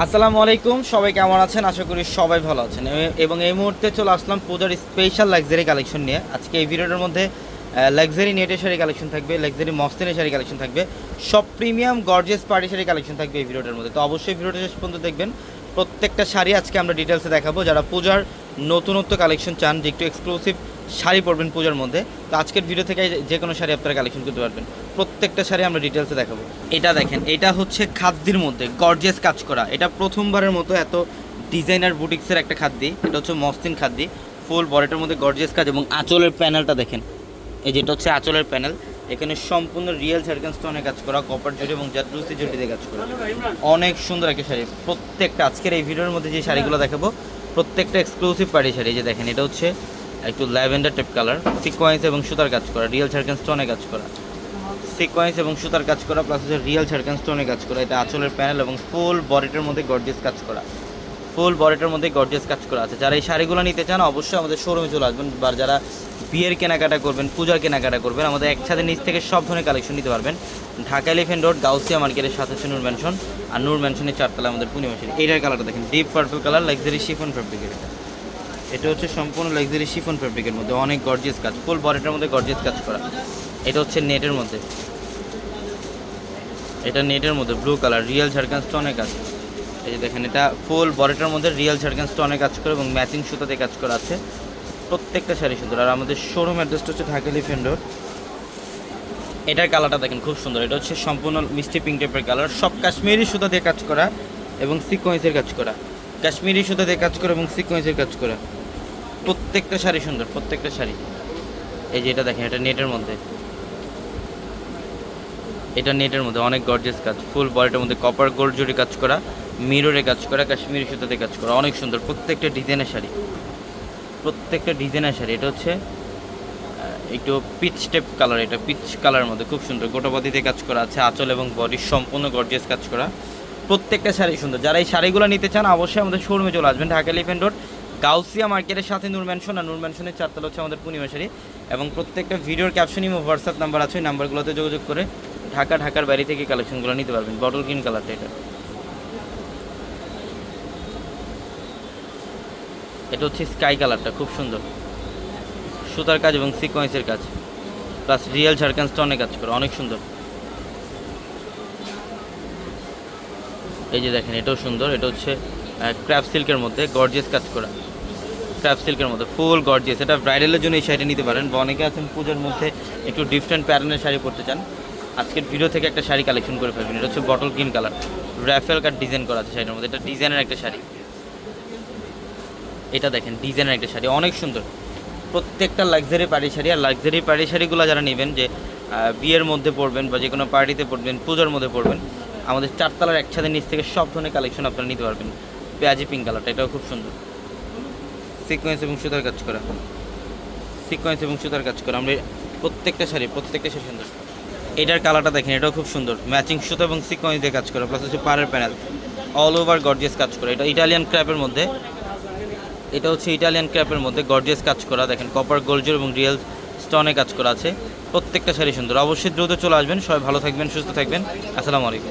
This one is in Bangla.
আসসালামু আলাইকুম, সবাই কেমন আছেন? আশা করি সবাই ভালো আছেন। এবং এই মুহূর্তে চলে আসলাম পূজার স্পেশাল লাক্সারি কালেকশন নিয়ে। আজকে এই ভিডিওটার মধ্যে লাক্সারি নেটের শাড়ি কালেকশন থাকবে লাক্সারি মস্তিনের শাড়ি কালেকশন থাকবে। সব premium gorgeous party sari collection থাকবে এই ভিডিওটার মধ্যে। তো অবশ্যই ভিডিওটা শেষ পর্যন্ত দেখবেন। প্রত্যেকটা শাড়ি আজকে আমরা ডিটেলসে দেখাবো। যারা পূজার নতুনত্ব কালেকশন চান যে একটু এক্সক্লুসিভ শাড়ি পরবেন পূজার মধ্যে, তো আজকের ভিডিও থেকে যে কোনো শাড়ি আপনারা কালেকশন করতে পারবেন। প্রত্যেকটা শাড়ি আমরা ডিটেলসে দেখাবো। এটা দেখেন, এটা হচ্ছে খাদ্যের মধ্যে গর্জিয়াস কাজ করা। এটা প্রথমবারের মতো এত ডিজাইনার বুটিক্সের একটা খাদ্যি, এটা হচ্ছে মস্তিন খাদ্যি ফুল বডিটার মধ্যে গর্জিয়াস কাজ এবং আঁচলের প্যানেলটা দেখেন। এই যেটা হচ্ছে আঁচলের প্যানেল, এখানে সম্পূর্ণ রিয়েল সার্কেন স্টোনে কাজ করা কপার জুটি এবং জাদ্রুসি জুটিতে কাজ করা। অনেক সুন্দর একটা শাড়ি, প্রত্যেকটা আজকের এই ভিডিওর মধ্যে যে শাড়িগুলো দেখাবো প্রত্যেকটা এক্সক্লুসিভ পার্টি শাড়ি যে দেখেন, এটা হচ্ছে একটু ল্যাভেন্ডার টাইপ কালার সিকোয়েন্স এবং সুতার কাজ করা রিয়েল সার্কেন স্টোনে কাজ করা। সিকোয়েন্স এবং সুতার কাজ করা প্লাস হচ্ছে রিয়েল সার্কেন স্টোনে কাজ করা, এটা আঁচলের প্যানেল এবং ফুল বডিটার মধ্যে গর্জিয়াস কাজ করা। ফুল বডিটার মধ্যে গর্জিয়াস কাজ করা। আছে যারা এই শাড়িগুলো নিতে চান, অবশ্যই আমাদের শোরুমে চলে আসবেন, বা যারা বিয়ের কেনাকাটা করবেন, পূজার কেনাকাটা করবেন, আমাদের একসাথে নিচ থেকে সব ধরনের কালেকশন নিতে পারবেন। ঢাকা এলিফেন্ট রোড গাউসিয়া মার্কেটের সাথে হচ্ছে নূর ম্যানশন আর নূর ম্যানশনের চারতলা আমাদের পূর্ণিমা শাড়ি এইটার কালারটা দেখেন deep purple colour luxury chiffon ফ্যাব্রিকের এটা এটা হচ্ছে সম্পূর্ণ লাক্সারি শিফন ফ্যাব্রিকের মধ্যে অনেক গর্জিয়াস কাজ ফুল বডিটার মধ্যে গর্জিয়াস কাজ করা। এটা হচ্ছে নেটের মধ্যে। এটা নেটের মধ্যে ব্লু কালার রিয়েল ঝাড়খান স্টোনে কাজ। এই যে দেখেন, এটা ফুল বডিটার মধ্যে রিয়েল ঝাড়খান স্টোনে কাজ করে এবং ম্যাচিং সুতাতে কাজ করা আছে। প্রত্যেকটা শাড়ি সুন্দর। আর আমাদের শোরুম অ্যাড্রেসটা হচ্ছে ঢাকা এলিফেন্ট রোড এটার কালারটা দেখেন, খুব সুন্দর। এটা হচ্ছে সম্পূর্ণ মিষ্টি পিঙ্ক টাইপের কালার সব কাশ্মীরি সুতা দিয়ে কাজ করা এবং সিকোয়েন্সের কাজ করা। কাশ্মীরি সুতা দিয়ে কাজ করা এবং সিকোয়েন্সের কাজ করা। প্রত্যেকটা শাড়ি সুন্দর, প্রত্যেকটা শাড়ি। এই যে এটা দেখেন, এটা নেটের মধ্যে। এটা নেটের মধ্যে, অনেক গর্জেস কাজ। ফুল বডিটার মধ্যে কপার গোল্ড জুড়ি কাজ করা মিররে কাজ করা, কাশ্মীরি সুতাতে কাজ করা। অনেক সুন্দর, প্রত্যেকটা ডিজাইনের শাড়ি। প্রত্যেকটা ডিজাইনের শাড়ি। এটা হচ্ছে একটু পিচ টেপ কালার এটা পিচ কালারের মধ্যে খুব সুন্দর। গোটাবাদিতে কাজ করা আছে, আঁচল এবং বডি সম্পূর্ণ গর্জিয়াস কাজ করা। প্রত্যেকটা শাড়ি সুন্দর। যারা এই শাড়িগুলো নিতে চান, অবশ্যই আমাদের শোরুমে চলে আসবেন, ঢাকা এলিফেন্ট রোড গাউসিয়া মার্কেটের সাথে নূর ম্যানশন আর নূর ম্যানশনের চারতলা হচ্ছে আমাদের পূর্ণিমা শাড়ি। এবং প্রত্যেকটা ভিডিওর ক্যাপশনই হোয়াটসঅ্যাপ নাম্বার আছে, ওই নাম্বারগুলোতে যোগাযোগ করে ঢাকা, ঢাকার বাড়ি থেকে কালেকশনগুলো নিতে পারবেন। বটল গ্রিন কালারটা এটা। এটা হচ্ছে স্কাই কালারটা, খুব সুন্দর। সুতার কাজ এবং সিকোয়েন্সের কাজ। প্লাস রিয়েল ঝাড়খান স্টোনে কাজ করে, অনেক সুন্দর। এই যে দেখেন, এটাও সুন্দর। এটা হচ্ছে ক্র্যাপ সিল্কের মধ্যে গর্জিয়াস কাজ করা। ক্র্যাপ সিল্কের মধ্যে ফুল গর্জিয়াস এটা ব্রাইডালের জন্য এই শাড়িটা নিতে পারেন। বা অনেকে আছেন পুজোর মধ্যে একটু ডিফারেন্ট প্যাটার্নের শাড়ি পরতে চান। আজকের ভিডিও থেকে একটা শাড়ি কালেকশন করে ফেলবেন। এটা হচ্ছে bottle green colour ruffle cut design করা আছে শাড়ির মধ্যে। এটা ডিজাইনের একটা শাড়ি। এটা দেখেন ডিজাইনের একটা শাড়ি, অনেক সুন্দর। প্রত্যেকটা লাক্সারি পাড়ি শাড়ি, আর লাক্সারি পাড়ি শাড়িগুলো যারা নেবেন যে বিয়ের মধ্যে পড়বেন বা যে কোনো পার্টিতে পড়বেন পুজোর মধ্যে পড়বেন আমাদের চারতলার একসাথে নিচ থেকে সব ধরনের কালেকশন আপনারা নিতে পারবেন। পেঁয়াজি পিঙ্ক কালারটা এটাও খুব সুন্দর। সিকোয়েন্স এবং সুতার কাজ করা। সিকোয়েন্স এবং সুতার কাজ করা। আমরা প্রত্যেকটা শাড়ি প্রত্যেকটা শাড়ি সুন্দর। এটার কালারটা দেখেন, এটাও খুব সুন্দর। ম্যাচিং সুতো এবং সিকোয়েন্স দিয়ে কাজ করা প্লাস হচ্ছে পাড়ের প্যানেল অল ওভার গর্জিয়াস কাজ করা। এটা ইটালিয়ান ক্র্যাপের মধ্যে এটা হচ্ছে ইটালিয়ান ক্র্যাপের মধ্যে গর্জিয়াস কাজ করা। দেখেন কপার গোলজোর এবং রিয়েল স্টনে কাজ করা আছে। প্রত্যেকটা শাড়ি সুন্দর। অবশ্যই দ্রুত চলে আসবেন। সবাই ভালো থাকবেন, সুস্থ থাকবেন। আসসালামু আলাইকুম।